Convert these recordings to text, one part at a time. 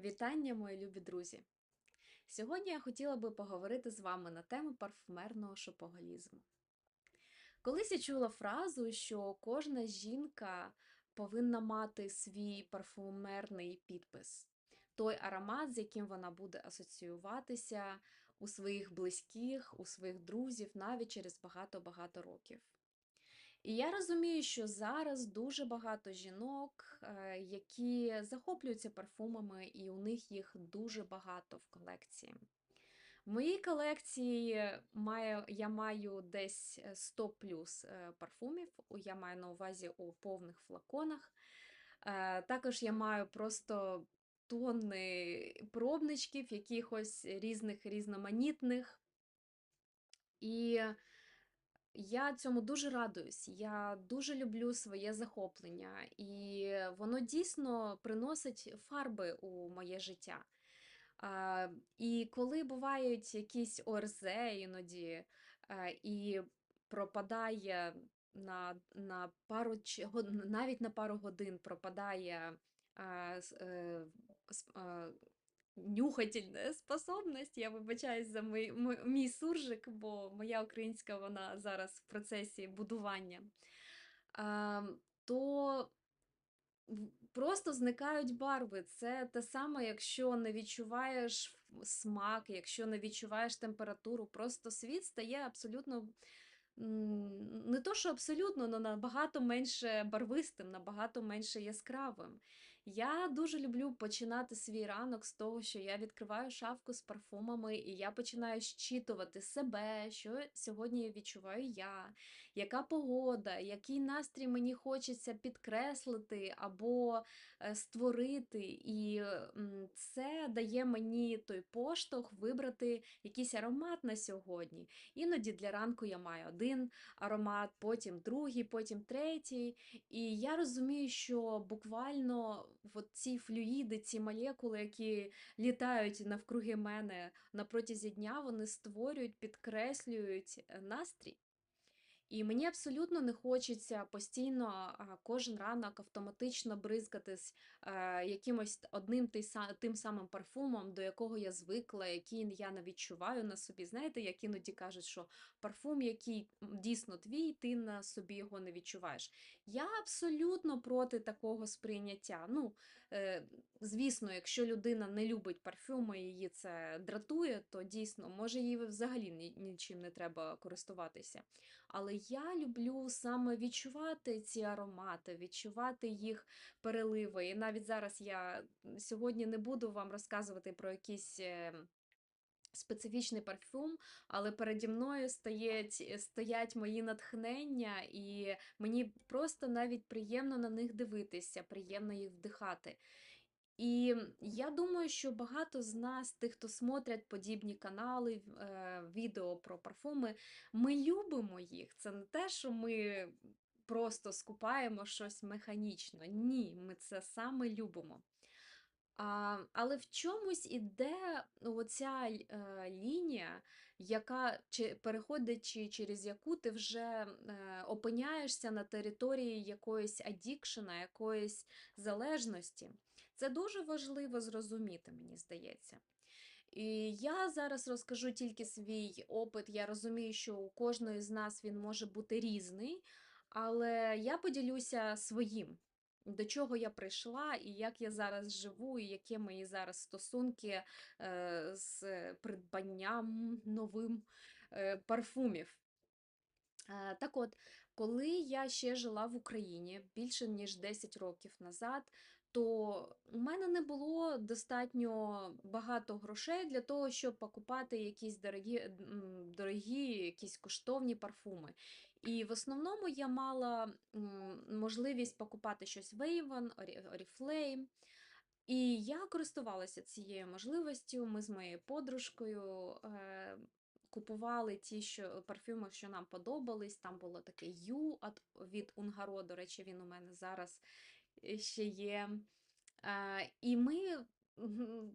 Вітання, мої любі друзі! Сьогодні я хотіла би поговорити з вами на тему парфумерного шопоголізму. Колись я чула фразу, що кожна жінка повинна мати свій парфумерний підпис, той аромат, з яким вона буде асоціюватися у своїх близьких, у своїх друзів навіть через багато-багато років. І я розумію, що зараз дуже багато жінок, е, які захоплюються парфумами, і у них їх дуже багато в колекції. В моїй колекції маю, я маю десь е, 100 плюс е, парфумів. Я маю на увазі у повних флаконах. Е, Також я маю просто тонни пробничків, якихось різних різноманітних. І я цьому дуже радуюсь. Я дуже люблю своє захоплення, і воно дійсно приносить фарби у моє життя. А, і коли бувають якісь ОРЗ іноді, а, і пропадає на, на пару навіть на пару годин пропадає а, е, а, нюхательна способність. Я вибачаюсь за мій, мій суржик, бо моя українська вона зараз в процесі будування. А, то Просто зникають барви. Це те саме, якщо не відчуваєш смак, якщо не відчуваєш температуру, просто світ стає абсолютно не то, що абсолютно, але набагато менше барвистим, набагато менше яскравим. Я дуже люблю починати свій ранок з того, що я відкриваю шафку з парфумами, і я починаю щитувати себе, що сьогодні відчуваю я, яка погода, який настрій мені хочеться підкреслити або е, створити. І це дає мені той поштовх вибрати якийсь аромат на сьогодні. Іноді для ранку я маю один аромат, потім другий, потім третій. І я розумію, що буквально от ці флюїди, ці молекули, які літають навкруги мене на протязі дня, вони створюють, підкреслюють е, настрій. І мені абсолютно не хочеться постійно кожен ранок автоматично бризкатись якимось одним тим самим парфумом, до якого я звикла, який я не відчуваю на собі. Знаєте, як іноді кажуть, що парфум, який дійсно твій, ти на собі його не відчуваєш. Я абсолютно проти такого сприйняття. Ну, звісно, якщо людина не любить парфюми, її це дратує, то дійсно, може їй взагалі нічим не треба користуватися. Але я люблю саме відчувати ці аромати, відчувати їх переливи. І навіть зараз я сьогодні не буду вам розказувати про якісь. Е, Специфічний парфюм, але переді мною стоять, стоять мої натхнення, і мені просто навіть приємно на них дивитися, приємно їх вдихати. І я думаю, що багато з нас, тих, хто смотрять подібні канали, е, відео про парфуми, ми любимо їх. Це не те, що ми просто скупаємо щось механічно. Ні, ми це саме любимо. А, але в чомусь іде оця е, лінія, яка чи переходить, чи через яку ти вже е, опиняєшся на території якоїсь адікшена, якоїсь залежності. Це дуже важливо зрозуміти, мені здається. І я зараз розкажу тільки свій опит. Я розумію, що у кожної з нас він може бути різний, але я поділюся своїм, до чого я прийшла, і як я зараз живу, і які мої зараз стосунки е, з придбанням новим е, парфумів. Е, Так от, коли я ще жила в Україні більше ніж 10 років назад, то у мене не було достатньо багато грошей для того, щоб покупати якісь дорогі, дорогі, якісь коштовні парфуми. І в основному я мала можливість покупати щось в Avon, Oriflame. І я користувалася цією можливістю. Ми з моєю подружкою е, купували ті що, парфюми, що нам подобались. Там було таке Ю від Унгаро, до речі, він у мене зараз е, ще є. Е, і ми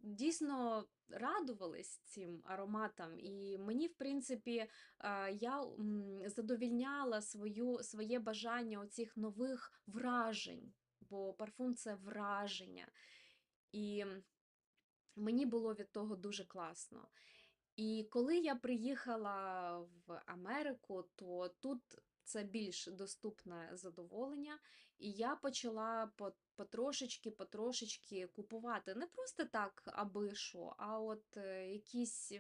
дійсно радувались цим ароматам. І мені, в принципі, я задовільняла свою, своє бажання оцих нових вражень, бо парфум це враження. І Мені було від того дуже класно. І коли я приїхала в Америку, то тут це більш доступне задоволення, і я почала потрошечки, потрошечки купувати не просто так, аби що, а от е, якісь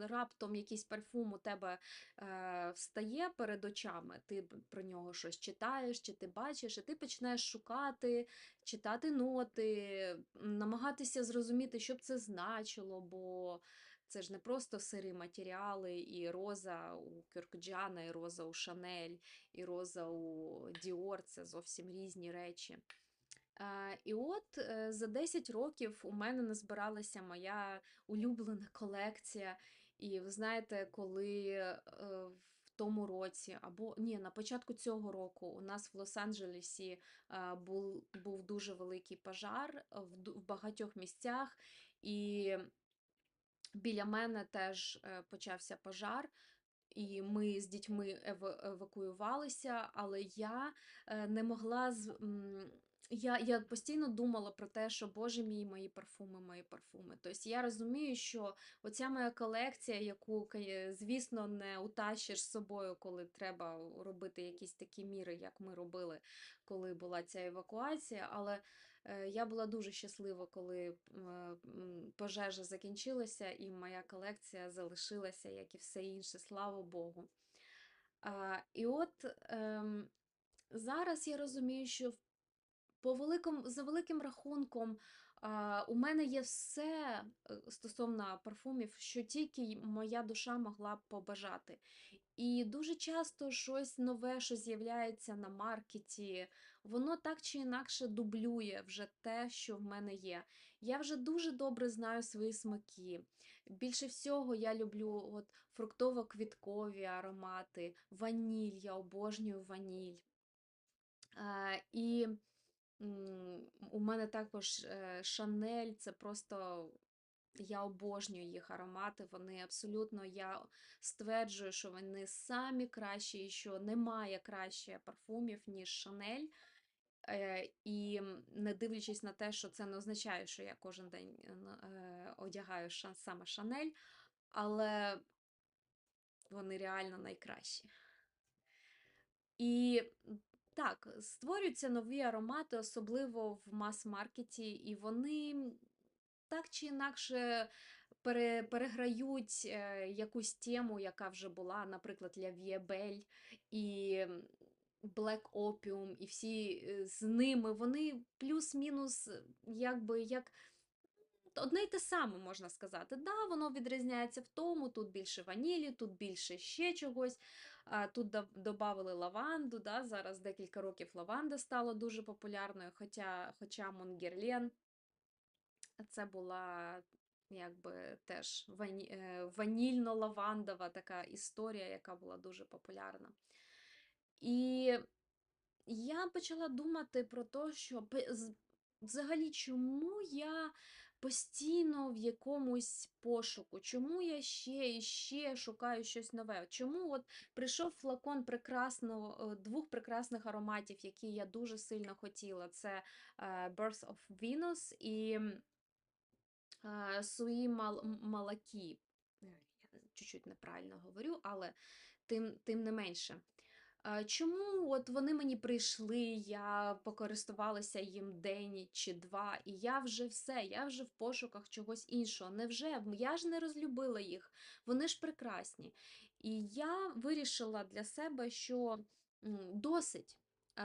раптом якийсь парфум у тебе е, встає перед очами, ти про нього щось читаєш, чи ти бачиш, і ти починаєш шукати, читати ноти, намагатися зрозуміти, що б це значило, бо це ж не просто сирі матеріали, і роза у Кюркджана, і роза у Шанель, і роза у Діор це зовсім різні речі. І от е, за 10 років у мене назбиралася моя улюблена колекція. І ви знаєте, коли е, в тому році, або ні, на початку цього року у нас в Лос-Анджелесі е, був, був дуже великий пожар в, багатьох місцях. І Біля мене теж е, почався пожар, і ми з дітьми ев- евакуювалися, але я е, не могла з. Я, я постійно думала про те, що Боже мій, мої парфуми, мої парфуми. Тобто я розумію, що оця моя колекція, яку, звісно, не утащиш з собою, коли треба робити якісь такі міри, як ми робили, коли була ця евакуація. Але Я була дуже щаслива, коли е, пожежа закінчилася, і моя колекція залишилася, як і все інше, слава Богу. І от ем, зараз я розумію, що по великому, за великим рахунком у мене є все е, стосовно парфумів, що тільки моя душа могла б побажати. І дуже часто щось нове, що з'являється на маркеті, воно так чи інакше дублює вже те, що в мене є. Я вже дуже добре знаю свої смаки. Більше всього я люблю от фруктово-квіткові аромати, ваніль, я обожнюю ваніль. Е, і у мене також е, Шанель, це просто я обожнюю їх аромати. Вони абсолютно, я стверджую, що вони самі кращі, і що немає краще парфумів, ніж Шанель. Е, І не дивлячись на те, що це не означає, що я кожен день е, е, одягаю саме Шанель, але вони реально найкращі. І так, створюються нові аромати, особливо в мас-маркеті, і вони так чи інакше пере, переграють якусь тему, яка вже була, наприклад, La Vie і Black Opium, і всі з ними, вони плюс-мінус, якби як. Одне й те саме можна сказати. Да, воно відрізняється в тому, тут більше ванілі, тут більше ще чогось. Тут додали лаванду. Да, Зараз декілька років лаванда стала дуже популярною, хоча, хоча Монгерлен це була якби теж е, ванільно-лавандова така історія, яка була дуже популярна. І я почала думати про те, що взагалі чому я постійно в якомусь пошуку, чому я ще і ще шукаю щось нове? Чому от прийшов флакон прекрасного, е, двох прекрасних ароматів, які я дуже сильно хотіла. Це е, Birth of Venus і е, Суї Мал- Малакі. Е, Я чуть-чуть неправильно говорю, але тим, тим не менше. Чому от вони мені прийшли, я покористувалася їм день чи два, і я вже все, я вже в пошуках чогось іншого. Невже? Я ж не розлюбила їх, вони ж прекрасні. І я вирішила для себе, що досить.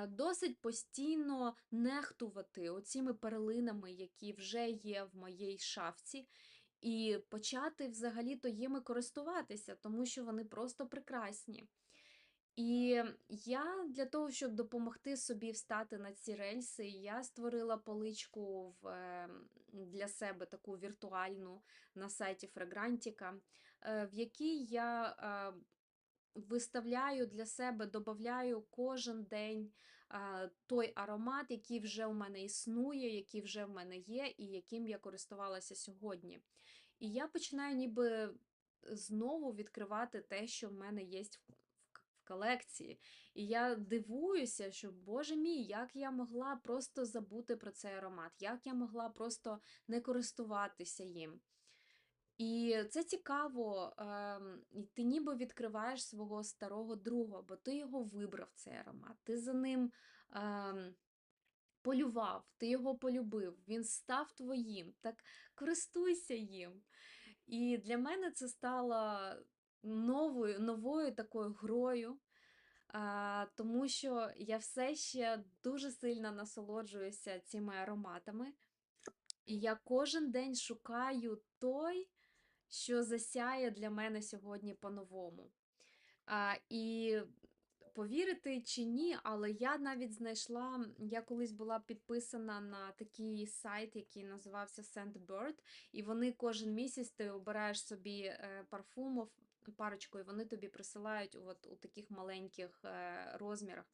Досить постійно нехтувати оціми перлинами, які вже є в моїй шафці, і почати взагалі-то їми користуватися, тому що вони просто прекрасні. І я для того, щоб допомогти собі встати на ці рельси, я створила поличку в, е, для себе таку віртуальну на сайті Фрагрантіка, е, в якій я е, виставляю для себе, додаю кожен день той аромат, який вже у мене існує, який вже в мене є, і яким я користувалася сьогодні. І я починаю ніби знову відкривати те, що в мене є колекції. І я дивуюся, що, боже мій, як я могла просто забути про цей аромат, як я могла просто не користуватися їм. І це цікаво, ем, ти ніби відкриваєш свого старого друга, бо ти його вибрав, цей аромат, ти за ним ем, полював, ти його полюбив, він став твоїм, так користуйся їм. І для мене це стало новою, новою такою грою, а, тому що я все ще дуже сильно насолоджуюся цими ароматами. І я кожен день шукаю той, що засяє для мене сьогодні по-новому. А, і повірити чи ні, але я навіть знайшла, я колись була підписана на такий сайт, який називався Scentbird, і вони кожен місяць ти обираєш собі е, парфумов, парочку, і вони тобі присилають от у таких маленьких е, розмірах.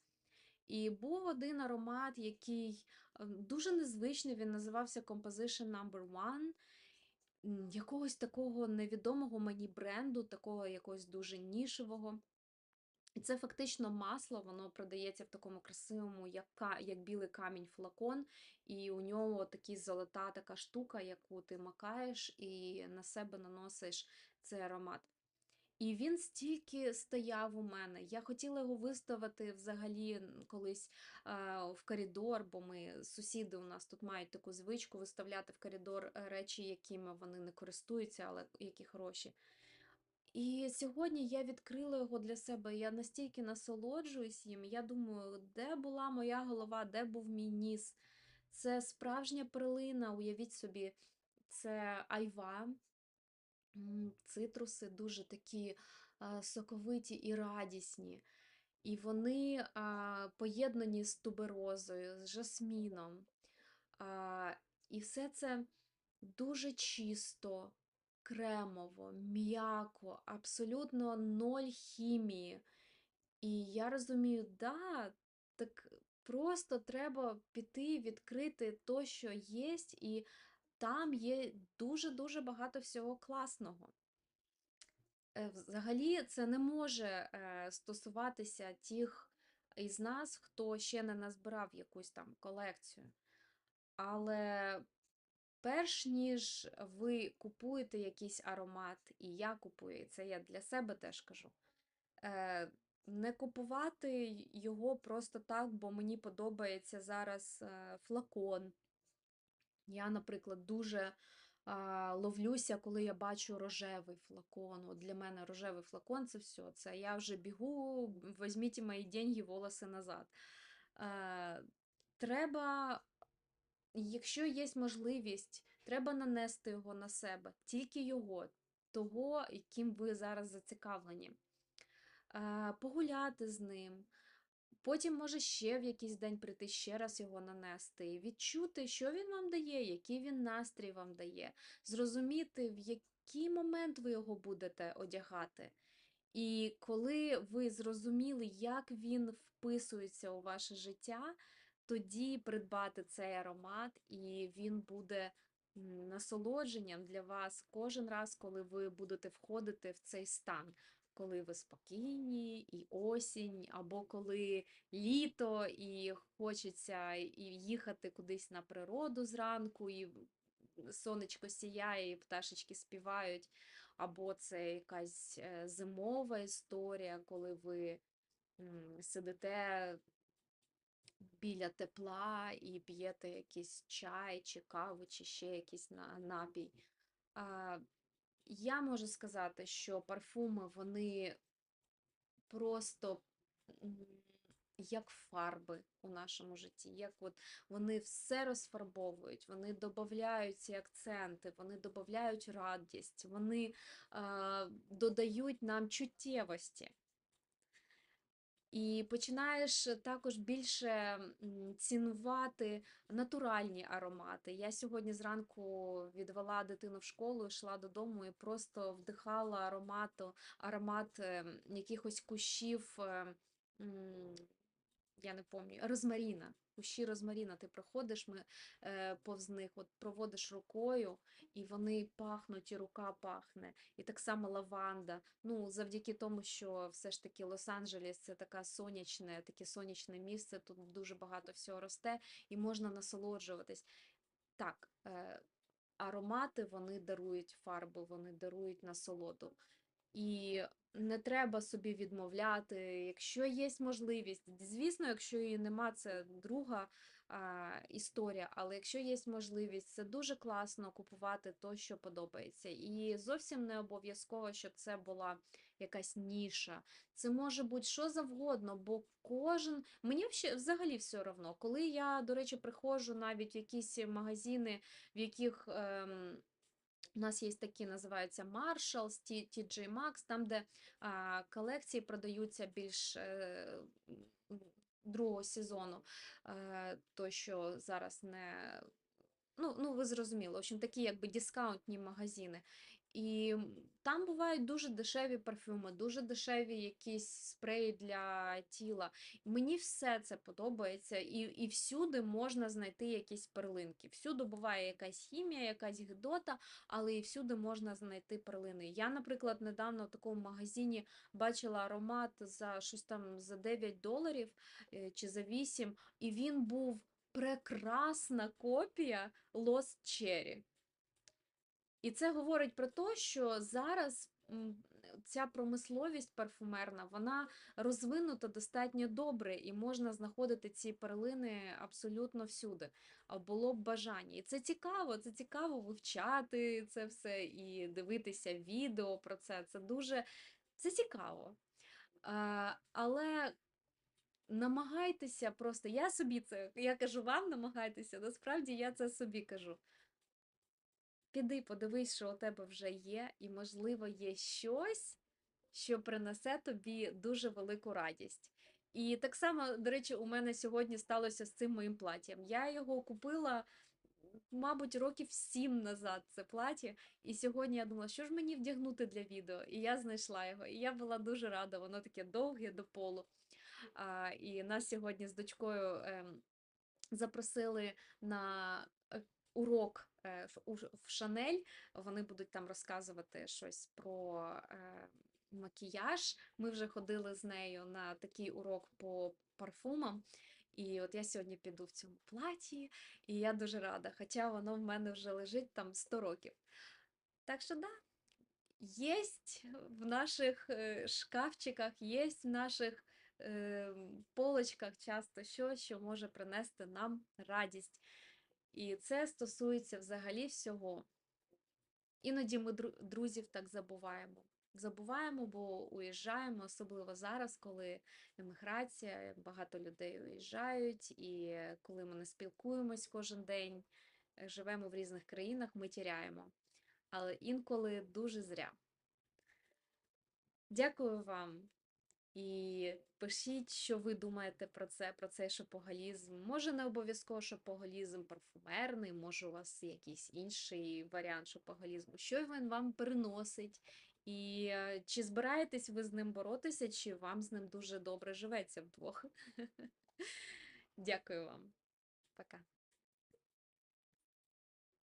І був один аромат, який е, дуже незвичний, він називався Composition Number One, якогось такого невідомого мені бренду, такого якогось дуже нішевого. І це фактично масло, воно продається в такому красивому, як, як білий камінь флакон, і у нього такі золота така штука, яку ти макаєш і на себе наносиш цей аромат. І він стільки стояв у мене. Я хотіла його виставити взагалі колись е, в коридор, бо ми сусіди у нас тут мають таку звичку виставляти в коридор е, речі, якими вони не користуються, але які хороші. І сьогодні я відкрила його для себе. Я настільки насолоджуюсь їм. Я думаю, де була моя голова, де був мій ніс? Це справжня перлина, уявіть собі, це айва, цитруси дуже такі соковиті і радісні. І вони поєднані з туберозою, з жасміном. І все це дуже чисто, кремово, м'яко, абсолютно ноль хімії. І я розумію, да, так просто треба піти, відкрити то, що є, і там є дуже-дуже багато всього класного. Е, Взагалі, це не може е, стосуватися тих із нас, хто ще не назбирав якусь там колекцію. Але перш ніж ви купуєте якийсь аромат, і я купую, і це я для себе теж кажу, е, не купувати його просто так, бо мені подобається зараз флакон. Я, наприклад, дуже ловлюся, коли я бачу рожевий флакон. От для мене рожевий флакон це все. Це я вже бігу, візьміть мої деньги, волоси назад. Е, треба, якщо є можливість, треба нанести його на себе, тільки його, того, яким ви зараз зацікавлені. Е, погуляти з ним. Потім може ще в якийсь день прийти, ще раз його нанести, і відчути, що він вам дає, який він настрій вам дає, зрозуміти, в який момент ви його будете одягати. І коли ви зрозуміли, як він вписується у ваше життя, тоді придбати цей аромат, і він буде насолодженням для вас кожен раз, коли ви будете входити в цей стан. Коли ви спокійні, і осінь, або коли літо, і хочеться і їхати кудись на природу зранку, і сонечко сіяє, і пташечки співають, або це якась е, зимова історія, коли ви сидите біля тепла і п'єте якийсь чай, чи каву, чи ще якийсь напій. Я можу сказати, що парфуми, вони просто як фарби у нашому житті, як от вони все розфарбовують, вони додають ці акценти, вони додають радість, вони е, додають нам чуттєвості. І починаєш також більше цінувати натуральні аромати. Я сьогодні зранку відвела дитину в школу, йшла додому і просто вдихала аромату, аромат якихось кущів. Я не пам'ятаю, розмаріна. Кущі розмаріна, ти проходиш ми, е, повз них, от проводиш рукою, і вони пахнуть, і рука пахне. І так само лаванда. Ну, завдяки тому, що все ж таки Лос-Анджелес це така сонячне, таке сонячне місце, тут дуже багато всього росте, і можна насолоджуватись. Так, е, аромати вони дарують фарбу, вони дарують насолоду. І не треба собі відмовляти, якщо є можливість. Звісно, якщо її нема, це друга а, історія. Але якщо є можливість, це дуже класно купувати то, що подобається. І зовсім не обов'язково, щоб це була якась ніша. Це може бути що завгодно, бо кожен. Мені взагалі- все одно. Коли я, до речі, приходжу навіть в якісь магазини, в яких. Ем, у нас є такі, називаються Marshalls, TJ Maxx, там, де а, колекції продаються більш е, другого сезону, е, то що зараз не. Ну, ну, ви зрозуміли, в общем, такі якби дискаунтні магазини. І там бувають дуже дешеві парфюми, дуже дешеві якісь спреї для тіла. Мені все це подобається, і, і всюди можна знайти якісь перлинки. Всюди буває якась хімія, якась гидота, але і всюди можна знайти перлини. Я, наприклад, недавно в такому магазині бачила аромат за щось там за 9 доларів е, чи за 8, і він був прекрасна копія Lost Cherry. І це говорить про те, що зараз ця промисловість парфумерна, вона розвинута достатньо добре, і можна знаходити ці перлини абсолютно всюди. Було б бажання. І це цікаво, це цікаво вивчати це все і дивитися відео про це. Це дуже це цікаво. Але намагайтеся просто, я собі це, я кажу вам, намагайтеся, насправді я це собі кажу. Піди, подивись, що у тебе вже є, і, можливо, є щось, що принесе тобі дуже велику радість. І так само, до речі, у мене сьогодні сталося з цим моїм платтям. Я його купила, мабуть, років сім назад це плаття, і сьогодні я думала, що ж мені вдягнути для відео, і я знайшла його. І я була дуже рада, воно таке довге до полу. А, і нас сьогодні з дочкою ем, запросили на е, урок в, Шанель. Вони будуть там розказувати щось про е, макіяж. Ми вже ходили з нею на такий урок по парфумам. І от я сьогодні піду в цьому платі, і я дуже рада, хоча воно в мене вже лежить там 100 років. Так що, да, Есть в наших е, шкафчиках, є в наших е, полочках часто щось, що може принести нам радість. І це стосується взагалі всього. Іноді ми друзів так забуваємо. Забуваємо, бо уїжджаємо, особливо зараз, коли еміграція, багато людей уїжджають, і коли ми не спілкуємось кожен день, е, живемо в різних країнах, ми тіряємо. Але інколи дуже зря. Дякую вам. І пишіть, що ви думаєте про це, про цей шопоголізм. Може, не обов'язково шопоголізм парфумерний, може, у вас якийсь інший варіант шопоголізму. Що він вам переносить? І е, чи збираєтесь ви з ним боротися, чи вам з ним дуже добре живеться вдвох? Дякую вам. Пока.